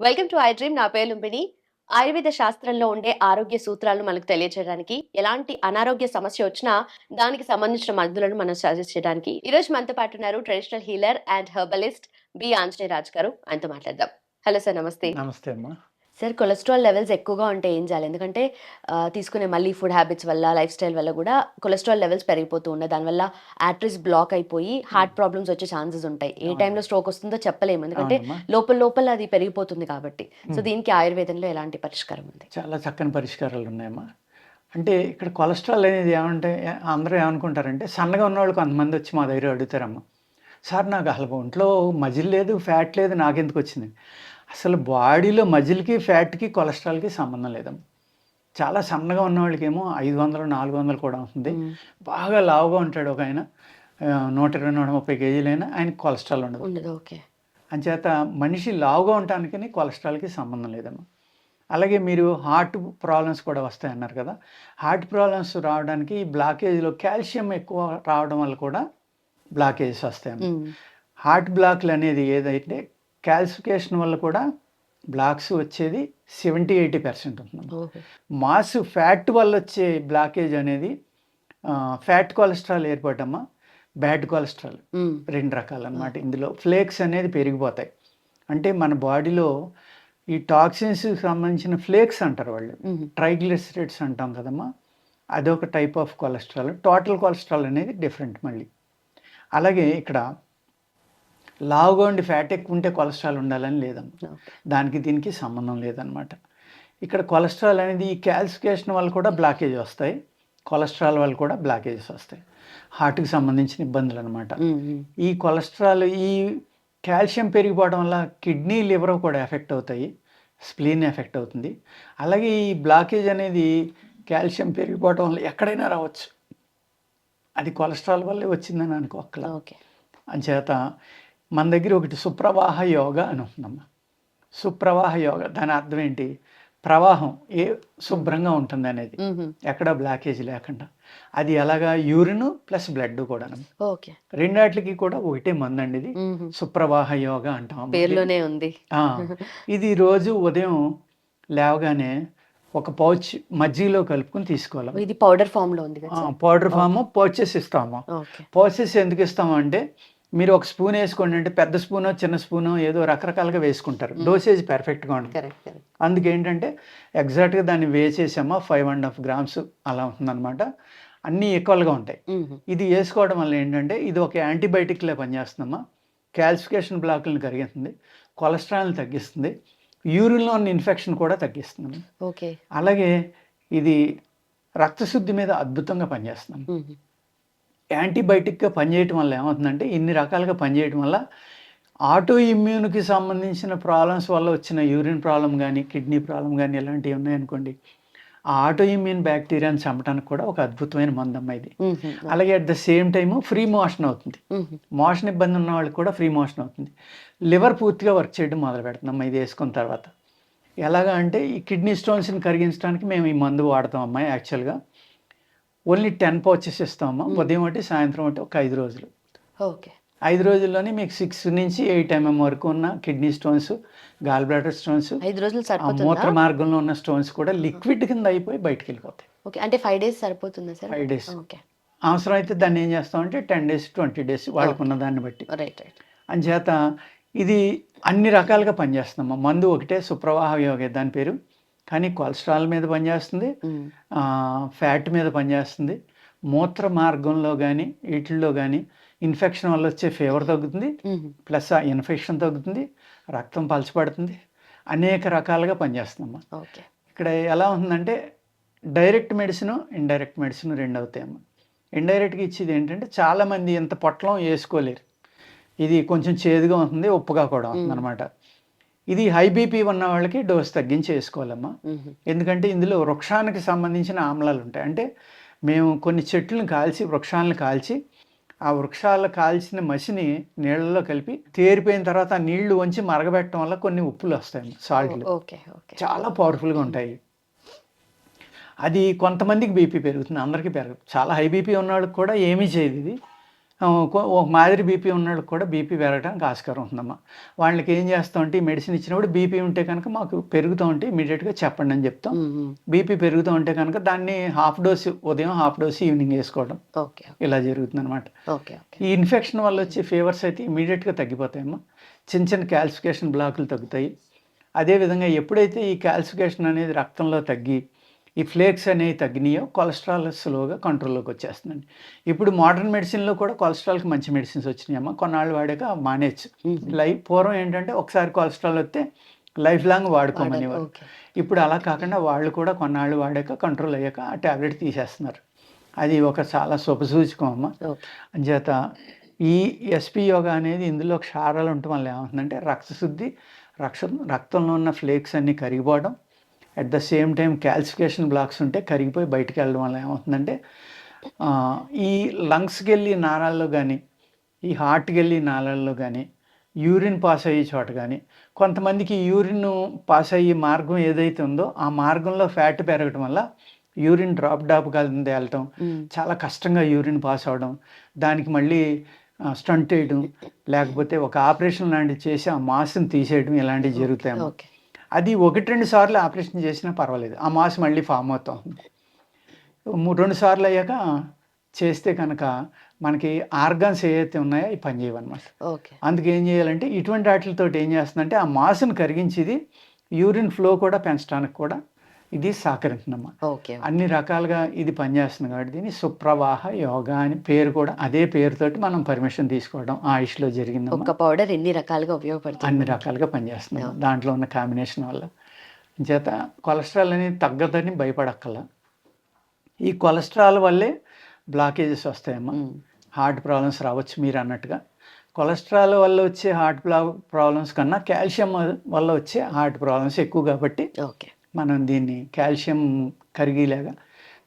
Welcome to I dream. నా పేరు లుంబిని ఆయుర్వేద శాస్త్రంలో ఉండే ఆరోగ్య సూత్రాలను మనకు తెలియజేయడానికి ఎలాంటి అనారోగ్య సమస్య వచ్చినా దానికి సంబంధించిన మందులను మనం సజెస్ట్ చేయడానికి ఈ మనతో పాటు ఉన్నారు traditional healer and herbalist B. Anjaneya Raj గారు. ఆయనతో మాట్లాడదాం. హలో సార్ నమస్తే. నమస్తే అమ్మా. సార్ కొలెస్ట్రాల్ లెవెల్స్ ఎక్కువగా ఉంటే ఏం చేయాలి? ఎందుకంటే తీసుకునే మళ్ళీ ఫుడ్ హ్యాబిట్స్ వల్ల లైఫ్ స్టైల్ వల్ల కూడా కొలెస్ట్రాల్ లెవెల్స్ పెరిగిపోతూ ఉన్నాయి. దానివల్ల ఆర్టరీస్ బ్లాక్ అయిపోయి హార్ట్ ప్రాబ్లమ్స్ వచ్చే ఛాన్సెస్ ఉంటాయి. ఏ. టైంలో స్ట్రోక్ వస్తుందో చెప్పలేము. ఎందుకంటే లోపల లోపల అది పెరిగిపోతుంది కాబట్టి. So Hmm. దీనికి ఆయుర్వేదంలో ఎలాంటి పరిష్కారం ఉంది? చాలా చక్కని పరిష్కారాలు ఉన్నాయమ్మా. అంటే ఇక్కడ కొలెస్ట్రాల్ అనేది ఏమంటే అందరూ ఏమనుకుంటారంటే సన్నగా ఉన్నవాళ్ళు కొంతమంది వచ్చి మా దగ్గర అడుగుతారమ్మా. సార్ నాకు అసలు ఒంట్లో మజిల్ లేదు ఫ్యాట్ లేదు నాకెందుకు వచ్చింది? అసలు బాడీలో మజిల్కి ఫ్యాట్కి కొలెస్ట్రాల్కి సంబంధం లేదమ్మా. చాలా సన్నగా ఉన్న వాళ్ళకేమో ఐదు వందలు నాలుగు వందలు కూడా ఉంటుంది. బాగా లావుగా ఉంటాడు ఒక ఆయన. నూట ఇరవై నూట ముప్పై కేజీలైనా ఆయనకి కొలెస్ట్రాల్ ఉండదు. ఉండదు ఓకే. అంచేత మనిషి లావుగా ఉండటానికి కొలెస్ట్రాల్కి సంబంధం లేదమ్మా. అలాగే మీరు హార్ట్ ప్రాబ్లమ్స్ కూడా వస్తాయన్నారు కదా. హార్ట్ ప్రాబ్లమ్స్ రావడానికి ఈ బ్లాకేజ్లో కాల్షియం ఎక్కువ రావడం వల్ల కూడా బ్లాకేజెస్ వస్తాయమ్మా. హార్ట్ బ్లాక్లు అనేది ఏదైతే కాల్సిఫికేషన్ వల్ల కూడా బ్లాక్స్ వచ్చేది సెవెంటీ ఎయిటీ పర్సెంట్ ఉంటుంది మాస్ ఫ్యాట్ వల్ల వచ్చే బ్లాకేజ్ అనేది ఫ్యాట్ కొలెస్ట్రాల్ ఏర్పడమ్మా బ్యాడ్ కొలెస్ట్రాల్ రెండు రకాలు అన్నమాట ఇందులో ఫ్లేక్స్ అనేది పెరిగిపోతాయి. అంటే మన బాడీలో ఈ టాక్సిన్స్ సంబంధించిన ఫ్లేక్స్ అంటారు వాళ్ళు. ట్రైగ్లిసరైడ్స్ అంటాం కదమ్మా అదొక type of cholesterol. Total cholesterol అనేది డిఫరెంట్ మళ్ళీ. అలాగే ఇక్కడ లావుగా ఉండి ఫ్యాట్ ఎక్కువ ఉంటే కొలెస్ట్రాల్ ఉండాలని లేదమ్మా. దానికి దీనికి సంబంధం లేదనమాట ఇక్కడ కొలెస్ట్రాల్ అనేది ఈ క్యాల్సిఫికేషన్ వల్ల కూడా బ్లాకేజ్ వస్తాయి. కొలెస్ట్రాల్ వల్ల కూడా బ్లాకేజెస్ వస్తాయి. హార్ట్కి సంబంధించిన ఇబ్బందులు అనమాట ఈ కొలెస్ట్రాల్ ఈ కాల్షియం పెరిగిపోవడం వల్ల కిడ్నీ లివర్ కూడా ఎఫెక్ట్ అవుతాయి. స్ప్లీన్ ఎఫెక్ట్ అవుతుంది. అలాగే ఈ బ్లాకేజ్ అనేది కాల్షియం పెరిగిపోవడం వల్ల ఎక్కడైనా రావచ్చు. అది కొలెస్ట్రాల్ వల్లే వచ్చిందని అనుకోక్కల ఓకే. అంచేత మన దగ్గర ఒకటి సుప్రవాహ యోగ అని ఉంటుందమ్మా సుప్రవాహ యోగ దాని అర్థం ఏంటి? ప్రవాహం ఏ శుభ్రంగా ఉంటుంది అనేది. ఎక్కడ బ్లాకేజ్ లేకుండా. అది ఎలాగా? యూరిన్ ప్లస్ బ్లడ్ కూడా ఓకే. రెండాట్లకి కూడా ఒకటే మందు అండి ఇది సుప్రవాహ యోగ అంటాం. పేర్లోనే ఉంది. ఇది రోజు ఉదయం లేవగానే ఒక పౌచ్ మజ్జిగలో కలుపుకొని తీసుకోవాలి ఇది పౌడర్ ఫామ్లో ఉంది పౌడర్ ఫామ్ పౌచెస్ ఇస్తాము పౌచెస్ ఎందుకు ఇస్తామంటే మీరు ఒక స్పూన్ వేసుకోండి అంటే పెద్ద స్పూనో చిన్న స్పూనో ఏదో రకరకాలుగా వేసుకుంటారు. డోసేజ్ పర్ఫెక్ట్గా ఉంటుంది. కరెక్ట్ కరెక్ట్ అందుకే ఏంటంటే ఎగ్జాక్ట్గా దాన్ని వేసేసామా ఫైవ్ అండ్ హాఫ్ గ్రామ్స్ అలా ఉంటుందన్నమాట. అన్నీ ఈక్వల్గా ఉంటాయి. ఇది వేసుకోవడం వల్ల ఏంటంటే ఇది ఒక యాంటీబయాటిక్లే పనిచేస్తుందమ్మా. కాల్సిఫికేషన్ బ్లాకులను కరిగిస్తుంది కొలెస్ట్రాల్ని తగ్గిస్తుంది యూరిన్లో ఉన్న ఇన్ఫెక్షన్ కూడా తగ్గిస్తుంది ఓకే అలాగే ఇది రక్తశుద్ధి మీద అద్భుతంగా పనిచేస్తుంది యాంటీబయాటిక్గా పనిచేయటం వల్ల ఏమవుతుందంటే ఇన్ని రకాలుగా పనిచేయటం వల్ల ఆటో ఇమ్యూన్కి సంబంధించిన ప్రాబ్లమ్స్ వల్ల వచ్చిన యూరిన్ ప్రాబ్లం కానీ కిడ్నీ ప్రాబ్లం కానీ ఇలాంటివి ఉన్నాయనుకోండి ఆ ఆటో ఇమ్యూన్ బ్యాక్టీరియాని చంపడానికి కూడా ఒక అద్భుతమైన మందమ్మ ఇది. అలాగే at the same time free motion అవుతుంది. మోషన్ ఇబ్బంది ఉన్న వాళ్ళకి కూడా ఫ్రీ మోషన్ అవుతుంది. లివర్ పూర్తిగా వర్క్ చేయడం మొదలు పెడుతుందమ్మా ఇది వేసుకున్న తర్వాత. ఎలాగా అంటే ఈ కిడ్నీ స్టోన్స్ని కరిగించడానికి మేము ఈ మందు వాడతామమ్మా యాక్చువల్గా. Only ten pouches Hmm. ఉదయం ఒకటి సాయంత్రం ఒకటి ఒక ఐదు రోజులు. ఓకే. ఐదు రోజుల్లోనే మీకు సిక్స్ నుంచి ఎయిట్ ఎంఎం వరకు ఉన్న kidney stones gall bladder stones ఐదు రోజులు మూత్ర మార్గంలో ఉన్న స్టోన్స్ కూడా లిక్విడ్ కింద అయిపోయి బయటకు వెళ్ళిపోతాయి ఓకే. అంటే ఫైవ్ డేస్ సరిపోతుందా సార్? Five days. ఓకే. అవసరం అయితే దాన్ని ఏం చేస్తామంటే టెన్ డేస్ ట్వంటీ డేస్ వాళ్ళకు ఉన్న దాన్ని బట్టి. Right right. అంచేత ఇది అన్ని రకాలుగా పనిచేస్తుందమ్మా. మందు ఒకటే సుప్రవాహ యోగే దాని పేరు. కానీ కొలెస్ట్రాల్ మీద పనిచేస్తుంది ఫ్యాట్ మీద పనిచేస్తుంది. మూత్ర మార్గంలో కానీ వీటిల్లో కానీ ఇన్ఫెక్షన్ వల్ల వచ్చే ఫీవర్ తగ్గుతుంది ప్లస్ ఆ ఇన్ఫెక్షన్ తగ్గుతుంది రక్తం పలచబడుతుంది అనేక రకాలుగా పనిచేస్తుందమ్మా. ఓకే. ఇక్కడ ఎలా ఉందంటే డైరెక్ట్ మెడిసిన్ ఇండైరెక్ట్ మెడిసిన్ రెండు అవుతాయమ్మా ఇండైరెక్ట్గా ఇచ్చేది ఏంటంటే చాలామంది ఇంత పొట్లం వేసుకోలేరు. ఇది కొంచెం చేదుగా ఉంటుంది ఉప్పుగా కూడా ఉంటుంది అనమాట ఇది హై బీపీ ఉన్న వాళ్ళకి డోస్ తగ్గించి వేసుకోవాలమ్మా. ఎందుకంటే ఇందులో వృక్షానికి సంబంధించిన ఆమ్లాలు ఉంటాయి. అంటే మేము కొన్ని చెట్లను కాల్చి వృక్షాలను కాల్చి ఆ వృక్షాలు కాల్చిన మసిని నీళ్ళలో కలిపి తేరిపోయిన తర్వాత ఆ నీళ్ళు వంచి మరగబెట్టడం వల్ల కొన్ని ఉప్పులు వస్తాయి సాల్ట్లు. చాలా పవర్ఫుల్గా ఉంటాయి. అది కొంతమందికి బీపీ పెరుగుతుంది అందరికీ పెరగదు. చాలా హై బీపీ ఉన్న వాళ్ళకి కూడా ఏమీ చేయదు ఇది. ఒక- మాదిరి బీపీ ఉన్న కూడా బీపీ పెరగడానికి ఆస్కారం ఉందమ్మా. వాళ్ళకి ఏం చేస్తాం అంటే ఈ మెడిసిన్ ఇచ్చినప్పుడు బీపీ ఉంటే కనుక మాకు పెరుగుతూ ఉంటే ఇమీడియట్గా చెప్పండి అని చెప్తాం. బీపీ పెరుగుతూ ఉంటే కనుక దాన్ని హాఫ్ డోస్ ఉదయం హాఫ్ డోస్ ఈవినింగ్ వేసుకోవడం ఓకే ఇలా జరుగుతుంది అనమాట ఈ ఇన్ఫెక్షన్ వల్ల వచ్చే ఫీవర్స్ అయితే ఇమీడియట్గా తగ్గిపోతాయమ్మా. చిన్న చిన్న క్యాల్సిఫికేషన్ బ్లాకులు తగ్గుతాయి. అదేవిధంగా ఎప్పుడైతే ఈ క్యాల్సిఫికేషన్ అనేది రక్తంలో తగ్గి ఈ ఫ్లేక్స్ అనేవి తగ్గినాయో కొలెస్ట్రాల్ స్లోగా కంట్రోల్లోకి వచ్చేస్తుందండి. ఇప్పుడు మోడర్న్ మెడిసిన్లో కూడా కొలెస్ట్రాల్కి మంచి మెడిసిన్స్ వచ్చినాయమ్మా. కొన్నాళ్ళు వాడాక మానేచ్చు లైఫ్ పూర్వం ఏంటంటే ఒకసారి కొలెస్ట్రాల్ వస్తే లైఫ్ లాంగ్ వాడుకోమని ఇప్పుడు అలా కాకుండా వాళ్ళు కూడా కొన్నాళ్ళు వాడాక కంట్రోల్ అయ్యాక ఆ ట్యాబ్లెట్ తీసేస్తున్నారు. అది ఒక చాలా శుభసూచకం అమ్మ. అంచేత ఈ ఎస్పి యోగా అనేది ఇందులో క్షారాలు ఉండటం వల్ల ఏమవుతుందంటే రక్తశుద్ధి రక్ష రక్తంలో ఉన్న ఫ్లేక్స్ అన్నీ కరిగిపోవడం at the same time calcification blocks ఉంటే కరిగిపోయి బయటికి వెళ్ళడం వల్ల ఏమవుతుందంటే ఈ లంగ్స్కి వెళ్ళి నాళాల్లో కానీ ఈ హార్ట్కి వెళ్ళి నాళాల్లో కానీ యూరిన్ పాస్ అయ్యే చోట కానీ కొంతమందికి యూరిన్ పాస్ అయ్యే మార్గం ఏదైతే ఉందో ఆ మార్గంలో ఫ్యాట్ పెరగడం వల్ల యూరిన్ డ్రాప్ డాప్ కింద వెళ్ళటం. చాలా కష్టంగా యూరిన్ పాస్ అవడం దానికి మళ్ళీ స్టంట్ వేయడం లేకపోతే ఒక ఆపరేషన్ లాంటివి చేసి ఆ మాస్ని తీసేయడం ఇలాంటివి జరుగుతాయి ఓకే అది ఒకటి రెండు సార్లు ఆపరేషన్ చేసినా పర్వాలేదు. ఆ మాస్ మళ్ళీ ఫామ్ అవుతా. ఉంది రెండు సార్లు అయ్యాక చేస్తే కనుక మనకి ఆర్గాన్స్ ఏవైతే ఉన్నాయో అవి పనిచేయవన్నమాట. ఓకే. అందుకే ఏం చేయాలంటే ఇటువంటి వాటితో ఏం చేస్తుందంటే ఆ మాస్ను కరిగించేది యూరిన్ ఫ్లో కూడా పెంచడానికి కూడా ఇది సహకరిస్తుందన్నమాట ఓకే అన్ని రకాలుగా ఇది పనిచేస్తుంది కాబట్టి దీన్ని సుప్రవాహ యోగా అని పేరు కూడా అదే పేరుతోటి మనం పర్మిషన్ తీసుకోవడం ఆయుష్లో జరిగిందమ్మా. ఒక్క పౌడర్ ఎన్ని రకాలుగా ఉపయోగపడుతుంది? అన్ని రకాలుగా పనిచేస్తుంది దాంట్లో ఉన్న కాంబినేషన్ వల్ల. చేత కొలెస్ట్రాల్ అనేది తగ్గదని భయపడక్కల ఈ కొలెస్ట్రాల్ వల్లే బ్లాకేజెస్ వస్తాయమ్మా. మ్మ్. హార్ట్ ప్రాబ్లమ్స్ రావచ్చు మీరు అన్నట్టుగా. కొలెస్ట్రాల్ వల్ల వచ్చే హార్ట్ ప్రాబ్లమ్స్ కన్నా కాల్షియం వల్ల వచ్చే హార్ట్ ప్రాబ్లమ్స్ ఎక్కువ కాబట్టి ఓకే. మనం దీన్ని కాల్షియం కరిగేలాగా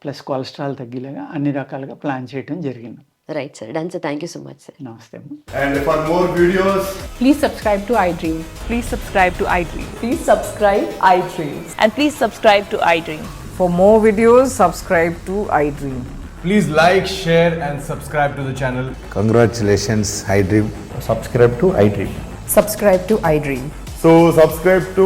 ప్లస్ కొలెస్ట్రాల్ తగ్గేలాగా అన్ని రకాలుగా ప్లాన్ చేయడం జరిగింది. Right sir done thank you so much sir నమస్తే and for more videos please subscribe to I dream please subscribe to I dream please subscribe I dream and please subscribe to I dream for more videos subscribe to I dream please like share and subscribe to the channel congratulations I dream subscribe to I dream subscribe to I dream so subscribe to